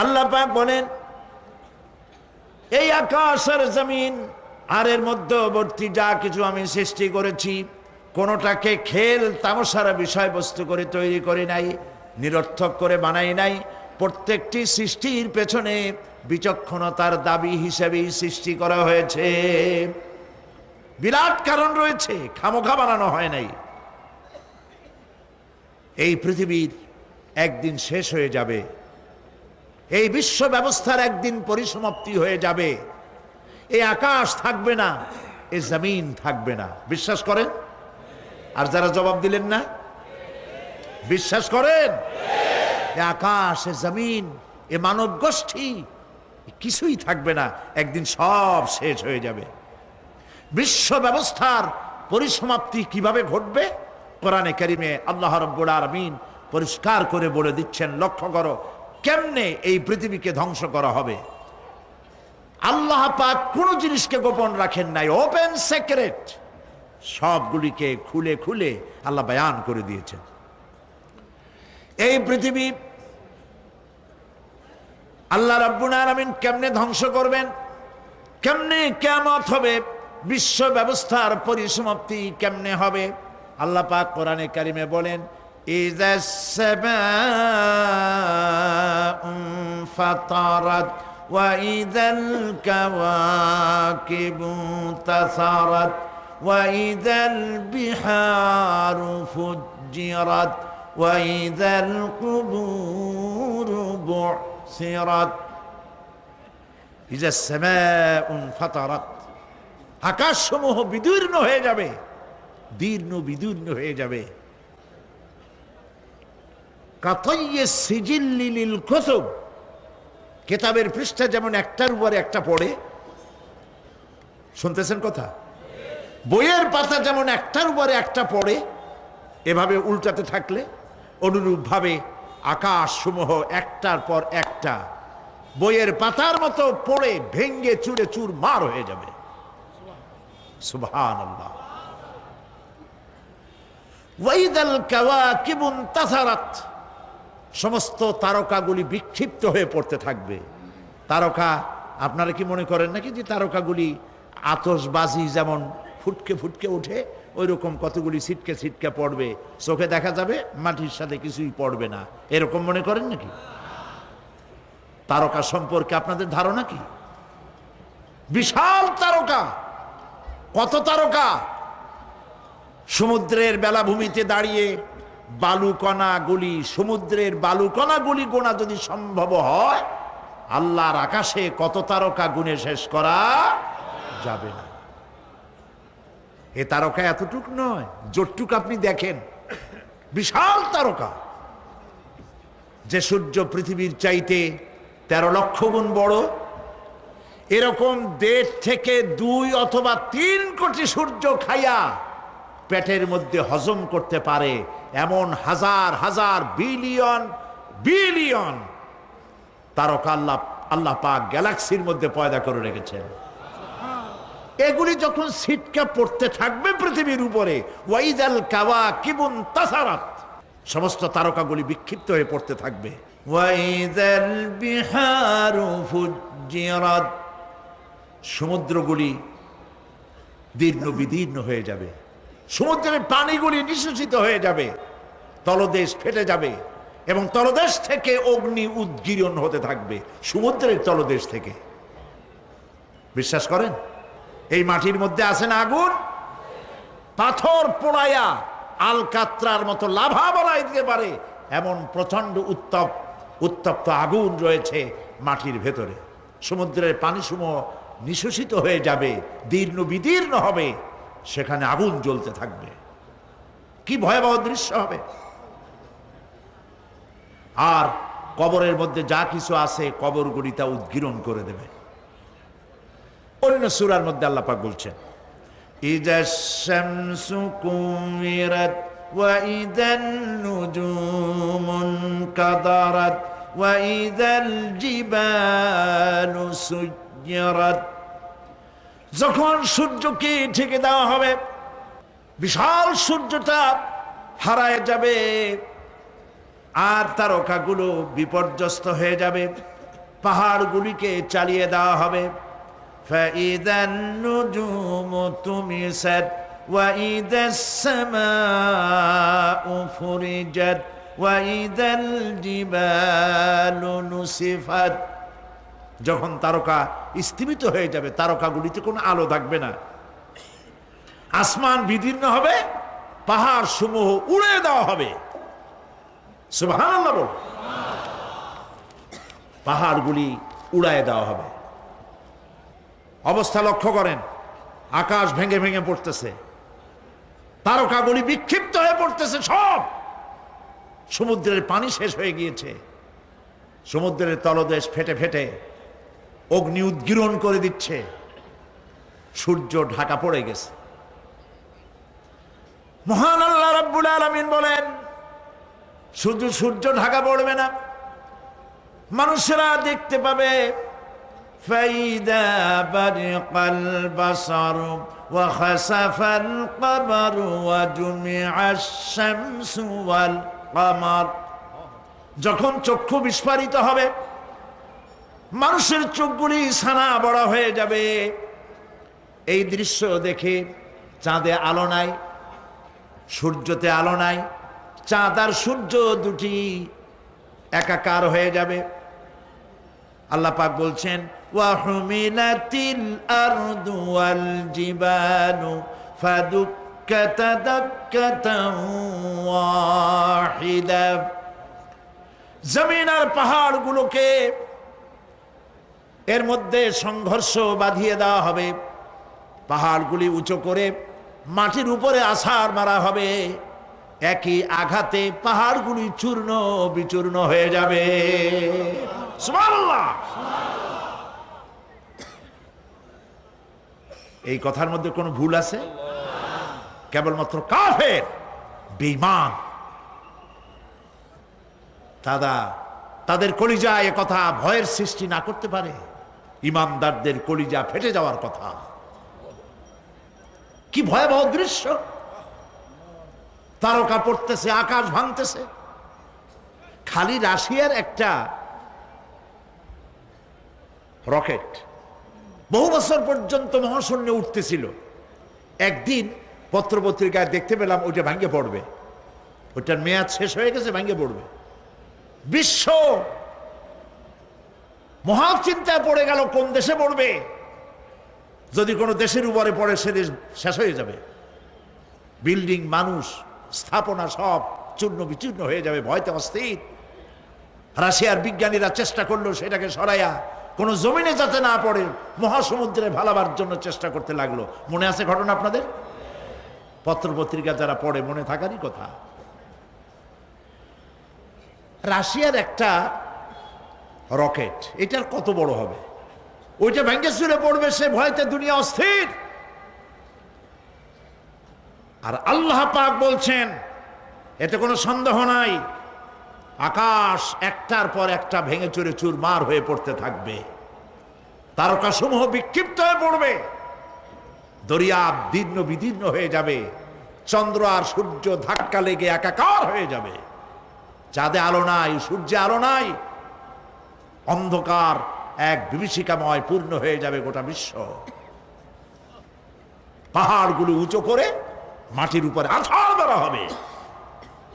আল্লাহ পাক বলেন, এই আকাশ আর জমিন আর এর মধ্যবর্তী যা কিছু আমি সৃষ্টি করেছি, কোনোটাকে খেল তামসার বিষয়বস্তু করে তৈরি করে নাই, নিরর্থক করে বানাই নাই। প্রত্যেকটি সৃষ্টির পেছনে বিচক্ষণতার দাবি হিসেবেই সৃষ্টি করা হয়েছে। বিরাট কারণ রয়েছে, খামোখা বানানো হয় নাই। এই পৃথিবীর একদিন শেষ হয়ে যাবে। এই বিশ্ব ব্যবস্থার একদিন পরিসমাপ্তি হয়ে যাবে। এই আকাশ থাকবে না, এই জমিন থাকবে না। বিশ্বাস করেন? আর যারা জবাব দিলেন না? বিশ্বাস করেন? এ আকাশ, এ জমিন, এ মানব গোষ্ঠী কিছুই থাকবে না, একদিন সব শেষ হয়ে যাবে। বিশ্ব ব্যবস্থার পরিসমাপ্তি কীভাবে ঘটবে? কোরআনে কারিমে আল্লাহ রব্বুল আলমিন পরিষ্কার করে বলে দিচ্ছেন, লক্ষ্য করো কেমনে এই পৃথিবীকে ধ্বংস করা হবে। আল্লাহ পাক কোনো জিনিসকে গোপন রাখেন নাই ওপেন সেক্রেট সবগুলিকে খুলে খুলে আল্লাহ বয়ান করে দিয়েছেন। এই পৃথিবী আল্লাহ রাব্বুল আলামিন কেমনে ধ্বংস করবেন? কেমনে কেমত হবে? বিশ্ব ব্যবস্থার পরিসমাপ্তি কেমনে হবে? আল্লাহ পাক কোরআনে কারিমে বলেন إذا السماء انفطرت وإذا الكواكب انتثرت وإذا البحار فجرت وإذا القبور بعثرت إذا السماء انفطرت আকাশসমূহ বিদীর্ণ হয়ে যাবে দীর্ণ বিদীর্ণ হয়ে যাবে। কেতাবের পৃষ্ঠা যেমন একটার উপরে একটা পড়ে। শুনতেছেন কথা? বইয়ের পাতা যেমন একটার উপরে একটা পড়ে, এভাবে উল্টাতে থাকলে অনুরূপভাবে আকাশ সমূহ একটার পর একটা। বইয়ের পাতার মতো পড়ে, ভেঙ্গে চুরে চুর মার হয়ে যাবে। সুবহান আল্লাহ তাসারাত। সমস্ত তারকাগুলি বিক্ষিপ্ত হয়ে পড়তে থাকবে। তারকা, আপনারা কি মনে করেন নাকি যে তারকাগুলি আতসবাজি যেমন ফুটকে ফুটকে ওঠে ওই রকম কতগুলি ছিটকে ছিটকে পড়বে? চোখে দেখা যাবে, মাটির সাথে কিছুই পড়বে না। এরকম মনে করেন নাকি? তারকা সম্পর্কে আপনাদের ধারণা কি? বিশাল তারকা! কত তারকা? সমুদ্রের বেলাভূমিতে দাঁড়িয়ে বালুকণা গুলি, সমুদ্রের বালুকণা গুলি গোনা যদি সম্ভব হয়, আল্লাহর আকাশে কত তারকা গুণে শেষ করা যাবে না। এ তারকা এতটুক নয় জোটটুক আপনি দেখেন, বিশাল তারকা, যে সূর্য পৃথিবীর চাইতে তেরো লক্ষ গুণ বড়। এরকম দেড় থেকে দুই অথবা তিন কোটি সূর্য খাইয়া পেটের মধ্যে হজম করতে পারে এমন হাজার হাজার, বিলিয়ন বিলিয়ন তারকা আল্লাহ আল্লাহ পাক গ্যালাক্সির মধ্যে পয়দা করে রেখেছেন। এগুলি যখন সিটকা পড়তে থাকবে পৃথিবীর উপরে ওয়াইদাল কাওয়া কিবুন তাসারাত, সমস্ত তারকাগুলি বিক্ষিপ্ত হয়ে পড়তে থাকবে। ওয়াইদাল বিহারু ফুজ্জিরাত, সমুদ্রগুলি দীর্ণ বিদীর্ণ হয়ে যাবে। সমুদ্রের পানিগুলি নিঃশেষিত হয়ে যাবে, তলদেশ ফেটে যাবে এবং তলদেশ থেকে অগ্নি উদ্গীরণ হতে থাকবে সমুদ্রের তলদেশ থেকে। বিশ্বাস করেন? এই মাটির মধ্যে আছেন আগুন, পাথর পোড়াইয়া আলকাত্রার মতো লাভা বলাই দিতে পারে এমন প্রচণ্ড উত্তপ, উত্তপ্ত আগুন রয়েছে মাটির ভেতরে। সমুদ্রের পানিসমূহ নিঃশোষিত হয়ে যাবে, দীর্ণ বিদীর্ণ হবে। সেখানে আগুন জ্বলতে থাকবে কি ভয়াবহ দৃশ্য হবে আর কবরের মধ্যে যা কিছু আছে কবরগুলি তা উদ্গীরণ করে দেবে অন্য সুরার মধ্যে আল্লাপাক বলছেন ইদা শামসু কুমিরাত وإذا النجوم انكدرت وإذا الجبال سجرت যখন সূর্যকে ঢেকে দেওয়া হবে বিশাল সূর্যটা হারায় যাবে আর তারকাগুলো বিপর্যস্ত হয়ে যাবে পাহাড়গুলিকে চালিয়ে দেওয়া হবে فإذا النجوم طمست وإذا السماء فرجت وإذا الجبال نسفت যখন তারকা স্থিমিত হয়ে যাবে, তারকাগুলিতে কোনো আলো থাকবে না। আসমান বিদীর্ণ হবে পাহাড় সমূহ উড়ে দেওয়া হবে। বল পাহাড়গুলি উড়ায় দেওয়া হবে। অবস্থা লক্ষ্য করেন, আকাশ ভেঙে ভেঙে পড়তেছে। তারকাগুলি বিক্ষিপ্ত হয়ে পড়তেছে সব। সমুদ্রের পানি শেষ হয়ে গিয়েছে। সমুদ্রের তলদেশ ফেটে ফেটে অগ্নি উদ্গীরণ করে দিচ্ছে সূর্য ঢাকা পড়ে গেছে মহান আল্লাহ রাব্বুল আলামিন বলেন শুধু সূর্য ঢাকা পড়বে না মানুষেরা দেখতে পাবে فإذا برق البصر وخسف القمر وجمع الشمس والقمر যখন চক্ষু বিস্ফারিত হবে মানুষের চোখগুলি ছানা বড় হয়ে যাবে। এই দৃশ্য দেখে চাঁদে আলো নাই, সূর্যতে আলো নাই, চাঁদ আর সূর্য দুটি একাকার হয়ে যাবে। আল্লাহ পাক বলছেন জমিন আর পাহাড়গুলোকে এর মধ্যে সংঘর্ষ বাঁধিয়ে দেওয়া হবে। পাহাড়গুলি উঁচু করে মাটির উপরে আছাড় মারা হবে। একই আঘাতে পাহাড়গুলি চূর্ণ বিচূর্ণ হয়ে যাবে। এই কথার মধ্যে কোনো ভুল আছে? কেবলমাত্র কাফের, বেঈমান। দাদা তাদের কলিজা কথা ভয়ের সৃষ্টি না করতে পারে। ইমানদারদের কলিজা ফেটে যাওয়ার কথা। কি ভয়াবহ দৃশ্য। তারকা পড়তেছে, আকাশ ভাঙতেছে। খালি রাশিয়ার একটা রকেট বহু বছর পর্যন্ত মহাশূন্যে উঠতেছিল। একদিন পত্রপত্রিকায় দেখতে পেলাম ওইটা ভাঙ্গে পড়বে। ওটার মেয়াদ শেষ হয়ে গেছে ভাঙ্গে পড়বে। বিশ্ব মহা চিন্তায় পড়ে গেল, কোন দেশে পড়বে? যদি কোনো দেশের উপরে পড়ে, সে দেশ শেষ হয়ে যাবে। বিল্ডিং, মানুষ, স্থাপনা সব চূর্ণ বিচূর্ণ হয়ে যাবে ভয়তে অস্থির। রাশিয়ার বিজ্ঞানীরা চেষ্টা করল সেটাকে সরাইয়া, কোনো জমিনে যাতে না পড়ে, মহাসমুদ্রে ভালাবার জন্য চেষ্টা করতে লাগল। মনে আছে ঘটনা আপনাদের? পত্রপত্রিকা যারা পড়ে, মনে থাকারই কথা। রাশিয়ার একটা রকেট। এটার কত বড় হবে? ওইটা ভেঙ্গে চুরে পড়বে, সে ভয়তে দুনিয়া অস্থির। আর আল্লাহ পাক বলছেন, এতে কোনো সন্দেহ নাই, আকাশ একটার পর একটা ভেঙে চুরে চুরমার হয়ে পড়তে থাকবে। তারকাসমূহ বিক্ষিপ্ত হয়ে পড়বে। দরিয়া দীর্ণ বিদীর্ণ হয়ে যাবে। চন্দ্র আর সূর্য ধাক্কা লেগে একাকার হয়ে যাবে। চাঁদে আলো নাই, সূর্যে আলো নাই অন্ধকার এক বিভীষিকাময় পূর্ণ হয়ে যাবে গোটা বিশ্ব। পাহাড়গুলো উঁচু করে মাটির উপরে আছাড় ধরা হবে।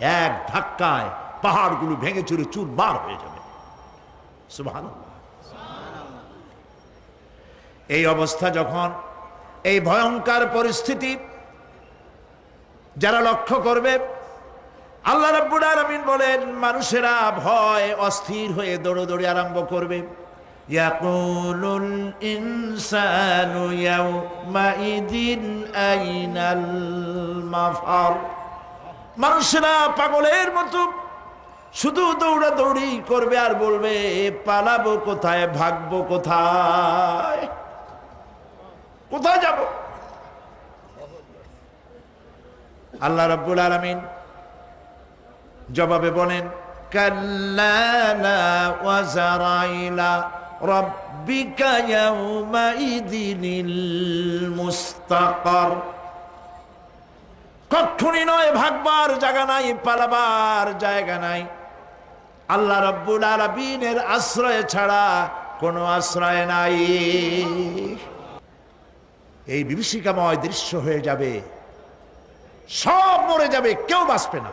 এক ধাক্কায় পাহাড়গুলো ভেঙে চুরে চুরমার হয়ে যাবে। এই অবস্থা যখন, এই ভয়ঙ্কর পরিস্থিতি যারা লক্ষ্য করবে আল্লাহ রাব্বুল আলামিন বলেন, মানুষেরা ভয়, অস্থির হয়ে দৌড়দৌড়ি আরম্ভ করবে। ইয়াকুলুল ইনসানু ইয়াউমাইদিন আইনাল মাফার। মানুষেরা পাগলের মতো শুধু দৌড়াদৌড়ি করবে আর বলবে, পালাবো কোথায়, ভাগবো কোথায়? কোথায় যাব? আল্লাহ রাব্বুল আলামিন জবাবে বলেন কক্ষণই নয়, ভাগবার জায়গা নাই, পালাবার জায়গা নাই। আল্লাহ রব্বুল আলমিনের আশ্রয় ছাড়া কোনো আশ্রয় নাই। এই বিভীষিকাময় দৃশ্য হয়ে যাবে, সব মরে যাবে, কেউ বাঁচবে না।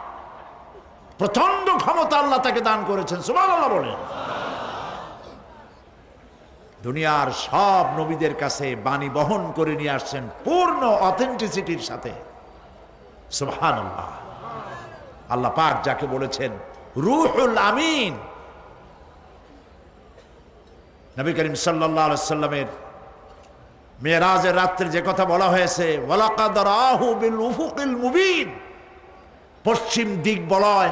প্রচণ্ড ক্ষমতা আল্লাহ তাকে দান করেছেন, সুবহানাল্লাহ বলেন। দুনিয়ার সব নবীদের কাছে বাণী বহন করে নিয়ে আসছেন পূর্ণ অথেন্টিসিটির সাথে। আল্লাহ পাক যাকে বলেছেন, রুহুল আমিন। নবী করিম আলাইহি সাল্লামের মেয়েরাজের রাত্রে যে কথা বলা হয়েছে, ওয়ালাকাদ মুবিন। পশ্চিম দিক বলয়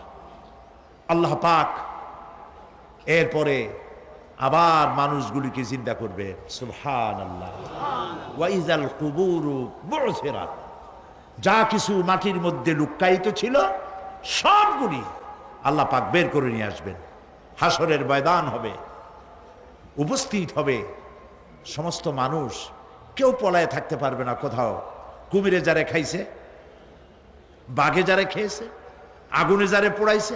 আল্লাহ পাক এরপরে আবার মানুষগুলিকে চিন্তা করবে। সুবহান আল্লাহ ওয়াইজাল কুবুরু বুরসিরাত যা কিছু মাটির মধ্যে লুক্কায়িত ছিল, সবগুলি আল্লাহ পাক বের করে নিয়ে আসবেন। হাসরের ময়দান হবে, উপস্থিত হবে সমস্ত মানুষ। কেউ পলায় থাকতে পারবে না কোথাও। কুমিরে যারে খাইছে, বাঘে যারে খেয়েছে, আগুনে যারে পোড়াইছে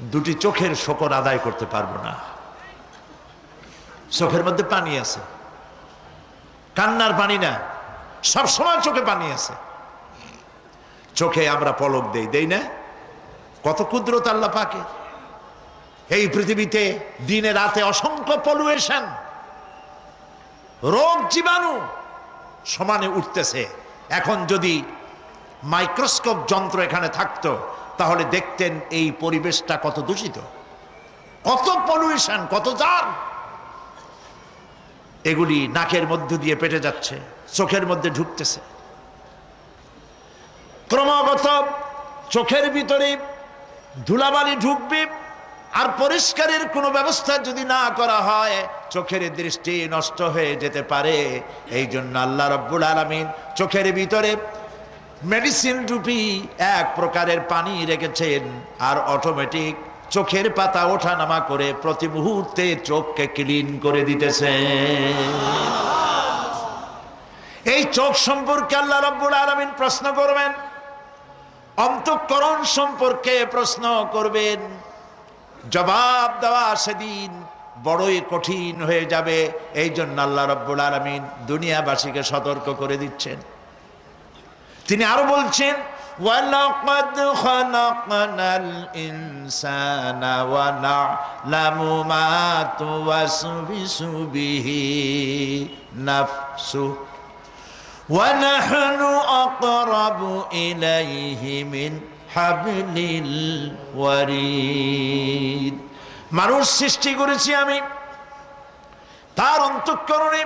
দুটি চোখের শকর আদায় করতে পারব না। চোখের মধ্যে পানি আছে। কান্নার পানি না, সব সময় চোখে পানি আছে। চোখে আমরা পলক দেই দেই না? কত ক্ষুদ্রতা আল্লাহ পাকে এই পৃথিবীতে দিনে রাতে অসংখ্য পলুয়েশন। রোগ জীবাণু সমানে উঠতেছে। এখন যদি মাইক্রোস্কোপ যন্ত্র এখানে থাকতো তাহলে দেখতেন এই পরিবেশটা কত দূষিত, কত পলিউশন কত জার এগুলি নাকের মধ্য দিয়ে পেটে যাচ্ছে, চোখের মধ্যে ঢুকতেছে। ক্রমাগত চোখের ভিতরে ধুলাবালি ঢুকবে, আর পরিষ্কারের কোনো ব্যবস্থা যদি না করা হয়, চোখের দৃষ্টি নষ্ট হয়ে যেতে পারে। এই জন্য আল্লাহ রব্বুল আলমিন চোখের ভিতরে মেডিসিন রূপী এক প্রকারের পানি রেখেছেন আর অটোমেটিক চোখের পাতা ওঠানামা করে প্রতি মুহূর্তে চোখকে ক্লিন করে দিতেছে। এই চোখ সম্পর্কে আল্লাহ রব্বুল আলমিন প্রশ্ন করবেন, অন্তঃকরণ সম্পর্কে প্রশ্ন করবেন। জবাব দেওয়া সেদিন বড়ই কঠিন হয়ে যাবে এই জন্য আল্লাহ রব্বুল আলমিন দুনিয়াবাসীকে সতর্ক করে দিচ্ছেন। তিনি আরো বলছেন وَلَقَدْ خَلَقْنَا الْإِنسَانَ وَنَعْلَمُ مَا تُوَسْوِسُ بِهِ نَفْسُهُ ونحن أقرب إليه من حبل الوريد মানুষ সৃষ্টি করেছি আমি তার অন্তঃকরণে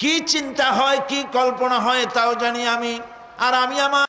কি চিন্তা হয় কি কল্পনা হয় তাও জানি আমি আর আমি আমার